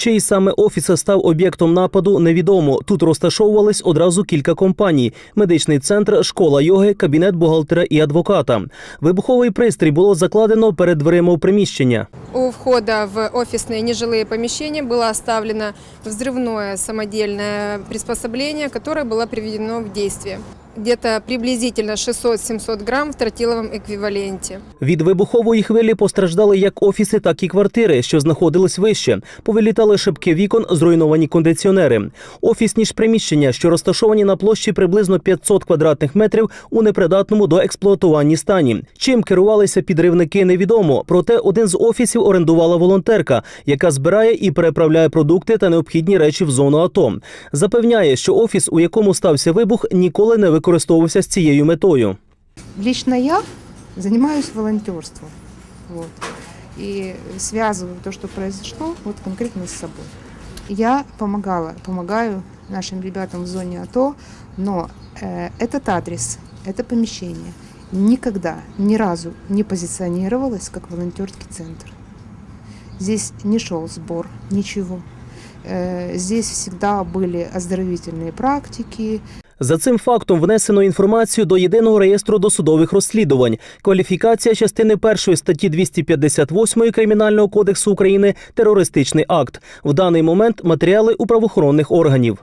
Чий саме офіс став об'єктом нападу, невідомо. Тут розташовувались одразу кілька компаній: медичний центр, школа йоги, кабінет бухгалтера і адвоката. Вибуховий пристрій було закладено перед дверима у приміщення. У входа в офисные нежилые помещения было оставлено взрывное самодельное приспособление, которое было приведено в действие. Где-то приблизительно 600-700 грамм в тротиловом эквиваленте. Від вибухової хвилі постраждали як офіси, так і квартири, що знаходились вище. Повилітали шибки вікон, зруйновані кондиціонери. Офісні ж приміщення, що розташовані на площі приблизно 500 квадратних метрів у непридатному до експлуатування стані. Чим керувалися підривники, невідомо. Проте один з офісів орендувала волонтерка, яка збирає і переправляє продукти та необхідні речі в зону АТО. Запевняє, що офіс, у якому стався вибух, ніколи не використовувався з цією метою. Лично я занимаюсь волонтерством. Вот. И связываю то, что произошло, вот конкретно с собой. Я помогала, помогаю нашим ребятам в зоне АТО, но э, этот адрес, это помещение никогда, ни разу не позиционировалось как волонтерский центр. Здесь не шел сбор, ничего. Э, здесь всегда были оздоровительные практики, За цим фактом внесено інформацію до єдиного реєстру досудових розслідувань. Кваліфікація частини першої статті 258 Кримінального кодексу України терористичний акт. В даний момент матеріали у правоохоронних органів.